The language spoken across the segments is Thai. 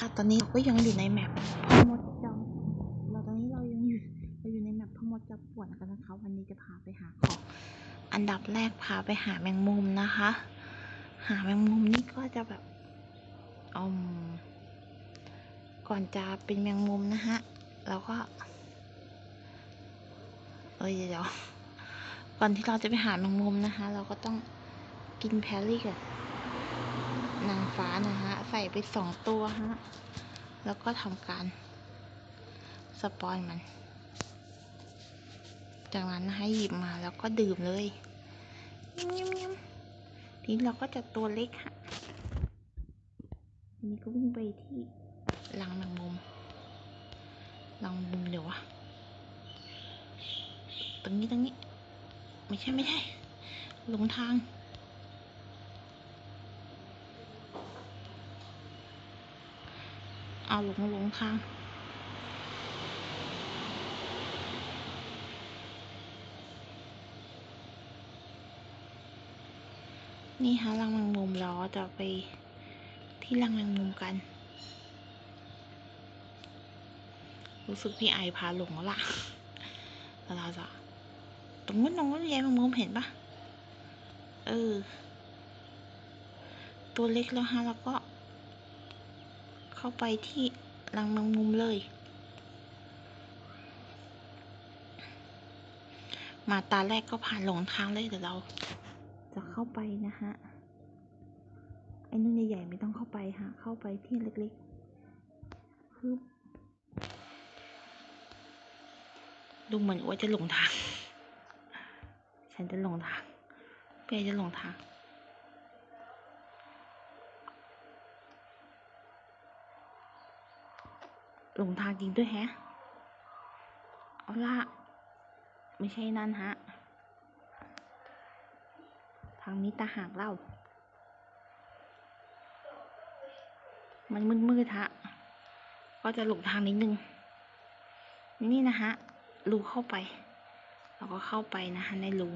ค่ะตอนนี้เราก็ยังอยู่ในแมปพ่อมดจอมเราตอนนี้เรายังอยู่เราอยู่ในแมปพ่อมดจอมปวนกันนะคะวันนี้จะพาไปหาของอันดับแรกพาไปหาแมงมุมนะคะ หาแมงมุมนี่ก็จะแบบอมก่อนจะเป็นแมงมุมนะฮะเราก็เอ้ยเดี๋ยวก่อนที่เราจะไปหาแมงมุมนะคะ เราก็ต้องกินแพรรี่กับน นางฟ้านะฮะ ใส่ไปสองตัวฮะ แล้วก็ทำการสปอนมัน จากนั้นให้หยิบมาแล้วก็ดื่มเลยยิ้มยิ้มยิ้มทีนี้เราก็จะตัวเล็กฮะทีนี้ก็วิ่งไปที่รังแมงมุมรังแมงมุมเดี๋ยววะตรงนี้ตรงนี้ ไม่ใช่ไม่ใช่หลงทาง เอาหลงลงทางนี่ฮะรังแมงมุมเราจะไปที่รังแมงมุมกัน รู้สึกพี่ไอพาหลงแล้วล่ะแล้วเราจะตรงนู้นตรงนู้นยายแมงมุมเห็นปะเออ ตัวเล็กแล้วฮะแล้วก็ เข้าไปที่รังแมงมุมเลย มาตาแรกก็ผ่านหลงทางเลยเดี๋ยวเรา จะเข้าไปนะฮะ ไอ้นู่นใหญ่ๆไม่ต้องเข้าไปฮะ เข้าไปที่เล็กๆคือดูเหมือนว่าจะหลงทาง ฉันจะหลงทางเปียจะหลงทาง หลงทางจริงด้วยแฮะ เอาละไม่ใช่นั่นฮะ ทางนี้ตาหากเล่า มันมืดๆฮะ ก็จะหลงทางนิดนึง นี่นะฮะ รูเข้าไป เราก็เข้าไปนะฮะในรู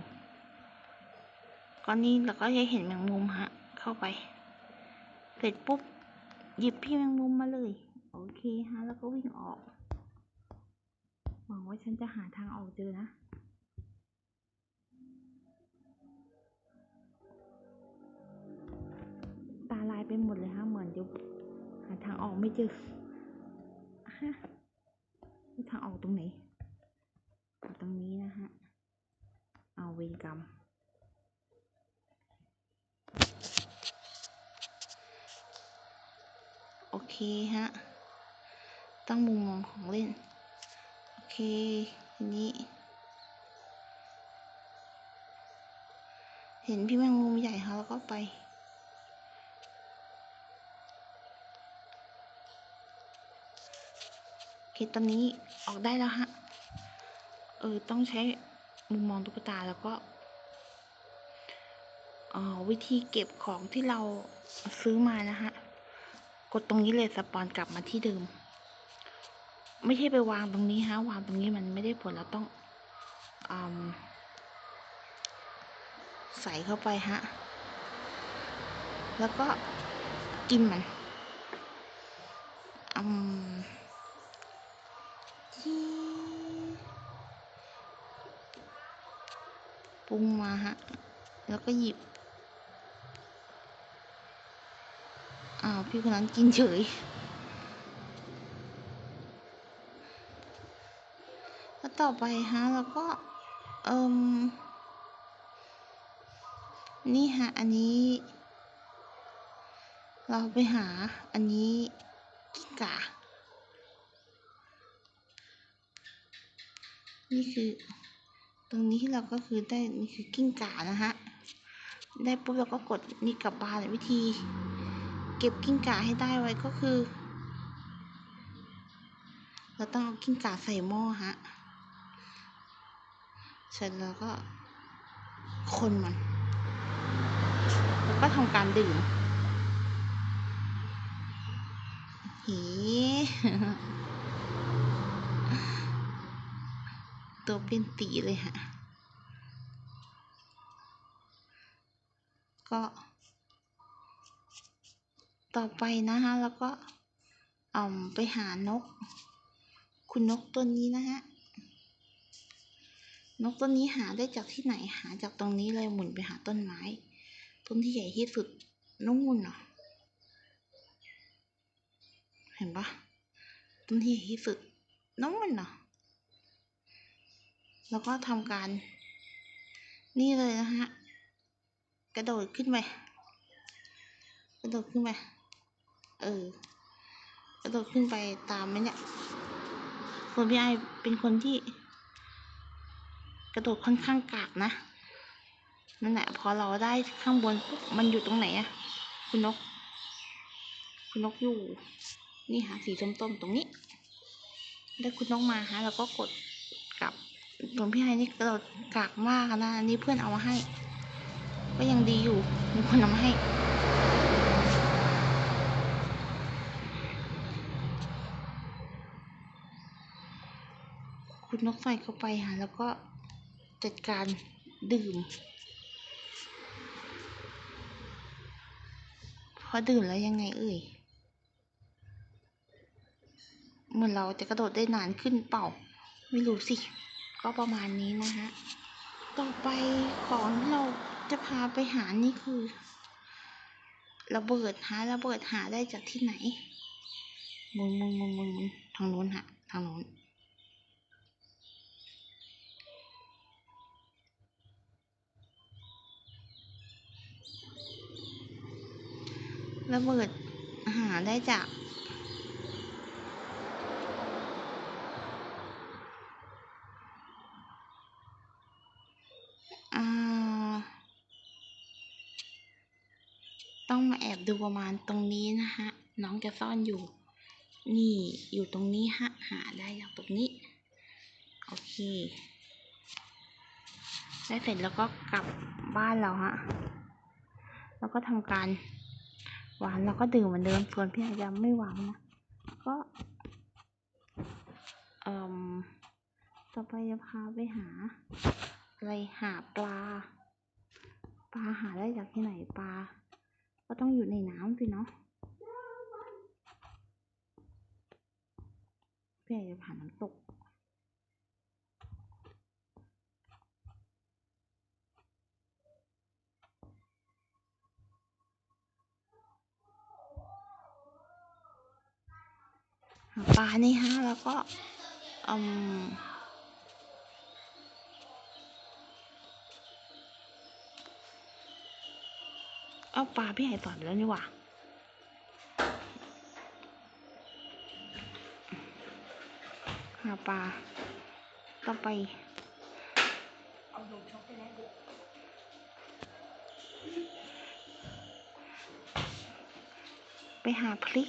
ก้อนนี้เราก็จะเห็นแมงมุมฮะ เข้าไป เสร็จปุ๊บ หยิบพี่แมงมุมมาเลย โอเคฮะ แล้วก็วิ่งออก หวังว่าฉันจะหาทางออกเจอนะ ตาลายไปหมดเลยฮะ เหมือนจะหาทางออกไม่เจอฮะทางออกตรงไหนตรงนี้นะฮะ เอาเวรกรรมโอเคฮะ ตั้งมุมมองของเล่น โอเคทีนี้ เห็นพี่แมงมุมใหญ่ค่ะแล้วก็ไป โอเคตอนนี้ออกได้แล้วฮะ เออ ต้องใช้มุมมองตุ๊กตาแล้วก็อ่อวิธีเก็บของที่เราซื้อมานะฮะ กดตรงนี้เลยสปอนกลับมาที่เดิม ไม่ใช่ไปวางตรงนี้ฮะ วางตรงนี้มันไม่ได้ผลเราต้องอใส่เข้าไปฮะ แล้วก็กินมันอืมปรุงมาฮะ แล้วก็หยิบ อ้าว พี่คนนั้นกินเฉย แล้ว ต่อไปฮะแล้วก็เอิมนี่ฮะอันนี้ เราไปหาอันนี้กิ้งก่านี่คือตรงนี้ที่เราก็คือได้นี่คือกิ้งก่านะฮะได้ปุ๊บเราก็กดนี่กลับบ้านวิธี เก็บกิ้งก่าให้ได้ไว้ก็คือ เราต้องเอากิ้งก่าใส่หม้อฮะ เสร็จแล้วก็คนมัน แล้วก็ทำการดื่มเฮ้ตัวเป็นตีเลยฮะ ก็ ต่อไปนะคะแล้วก็อ่อมไปหานก คุณนกตัวนี้นะฮะ นกตัวนี้หาได้จากที่ไหนหาจากตรงนี้เลยหมุนไปหาต้นไม้ ต้นที่ใหญ่ที่สุดนู่นเนาะเห็นปะต้นที่ใหญ่ที่สุดนู่นเนาะแล้วก็ทำการ นี่เลยนะฮะกระโดดขึ้นไปกระโดดขึ้นไปเออกระโดดขึ้นไปตามไหมเนี่ยส่วนพี่ไอเป็นคนที่ ระโดดค่อนข้างกากนะนั่นแหละพอเราได้ข้างบนปุ๊บมันอยู่ตรงไหนอะคุณนก คุณนกอยู่ นี่ค่ะสีส้มๆตรงนี้ ได้คุณนกมาฮะแล้วก็กดกลับส่วนพี่ไอนี่กระโดดกากมากนะอันนี้เพื่อนเอามาให้ ก็ยังดีอยู่มีคนเอามาให้คุณนกใส่เข้าไปค่ะแล้วก็ จัดการดื่ม พอดื่มแล้วยังไงเอ่ย เหมือนเราจะกระโดดได้นานขึ้นเปล่า ไม่รู้สิ ก็ประมาณนี้นะฮะ ต่อไปของที่เราจะพาไปหานี่คือ ระเบิดหาระเบิดหาได้จากที่ไหนมุนมุนมุนมุนมุนทางโน้นฮะ ทางโน้น ระเบิดหาได้จากต้องมาแอบดูประมาณตรงนี้นะฮะ น้องจะซ่อนอยู่ นี่อยู่ตรงนี้ฮะ หาได้จากตรงนี้ โอเค ได้เสร็จแล้วก็กลับบ้านเราฮะ แล้วก็ทำการ หวานแล้วก็ดื่มเหมือนเดิม ส่วนพี่อาจจะไม่หวานนะ ก็เอ่มต่อไปจะพาไปหา อะไรหาปลา ปลาหาได้จากที่ไหนปลา ก็ต้องอยู่ในน้ำสิเนาะพี่อาจจะผ่านน้ำตก หาปลา นี่ฮะ แล้วก็อืมเอาปลาพี่ไห่สอนไปแล้วนี่หว่าหาปลาต้อไปไปแล้วดูไปหาพริก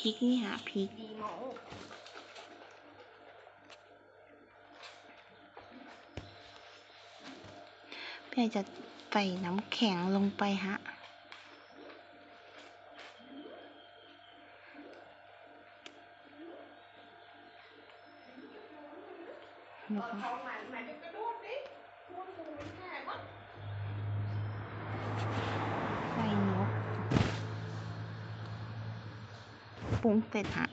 พริกนี่หาพริกดีหมอพี่ไอจะใส่น้ำแข็งลงไปฮะแล้วก็ท้องมันมันจะ ปรุงเสร็จฮะ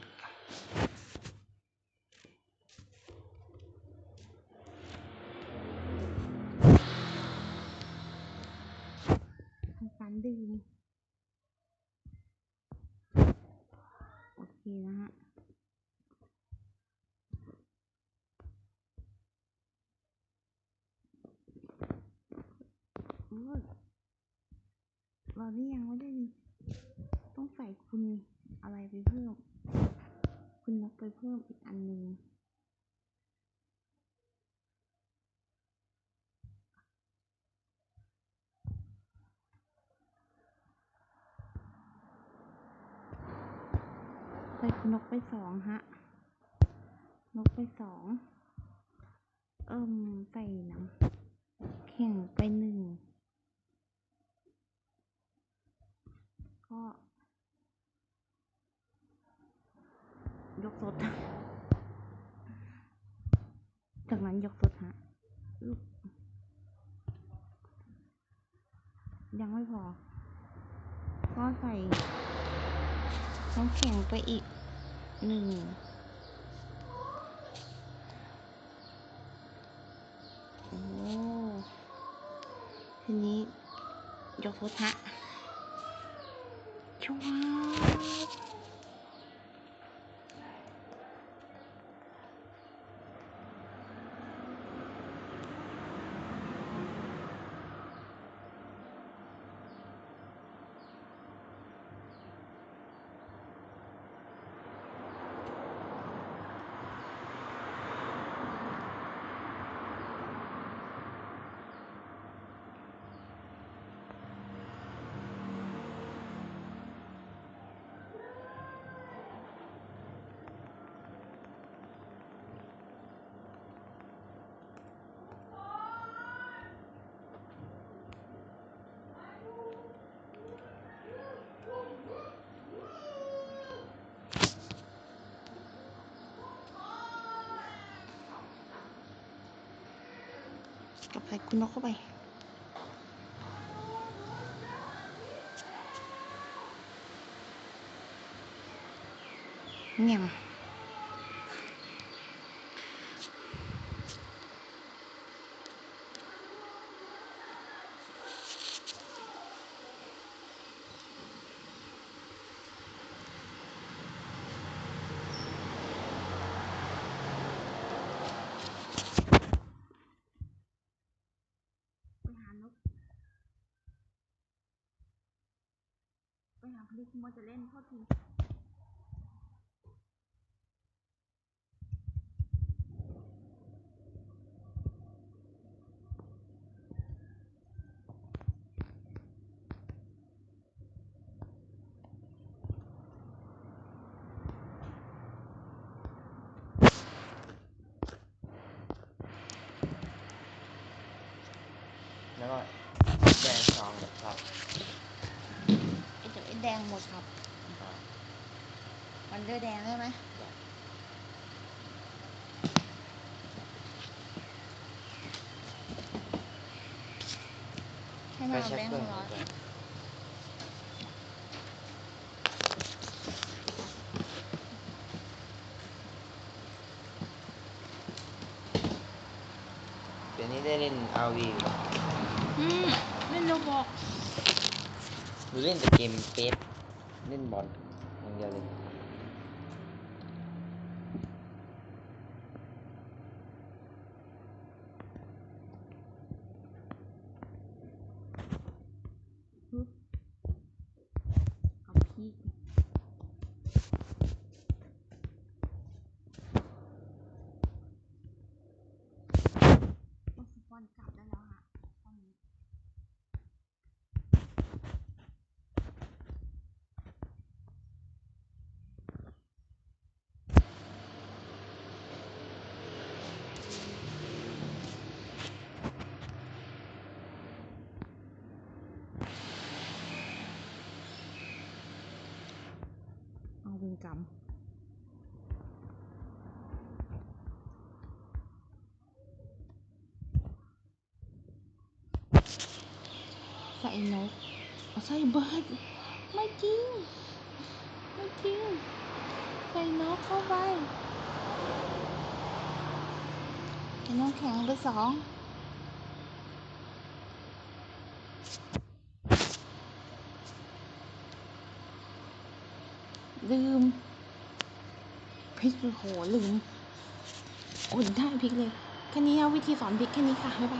ทำการดื่มโอเคนะฮะ โอ้ยเรานี่ยังไม่ได้ ต้องใส่คุณอะไรไปเพิ่ม คุณนกไปเพิ่มอีกอันหนึ่งใส่คุณนกไปสองฮะ นกไปสอง เอิ่มใส่น้ำแข็งไปหนึ่ง ก็ ยกส ด จากนั้นยกสดฮะยังไม่พอ ก็ใส่น้ำแข็งไปอีกหนึ่งโอ้ทีนี้ยกโทษฮะชัวบ กับใส่คุณนกเข้าไปเงีย ไปหาพอดีคุณโมจะเล่นโทษที แล้วก็แดงซองแบบครับ ไอ้ตัวไอ้แด งหมดครับ วันเดอร์แดงได้ไหมให้ไปมาเอาเช็คแบงค์เครื่องร้อยก่อนเดี๋ยวนี้ได้เล่น RV อืม เล่นโรบอกหรือเล่นแต่เกมเฟส เล่นบอลอย่างเดียวเลย เอาพีกโอ้สปอนกลับได้แล้วฮะตอนนี้ เอาเป็นกรรม ใส่นกเอาใส่เบิร์ดไม่จริงไม่จริงใส่นกเข้าไปใส่น้ำแข็งไปสองลืมพริกโอ้โหลืมโอ้ยได้พริกเลย แค่นี้วิธีสอนพริกแค่นี้ค่ะบ๊ายบาย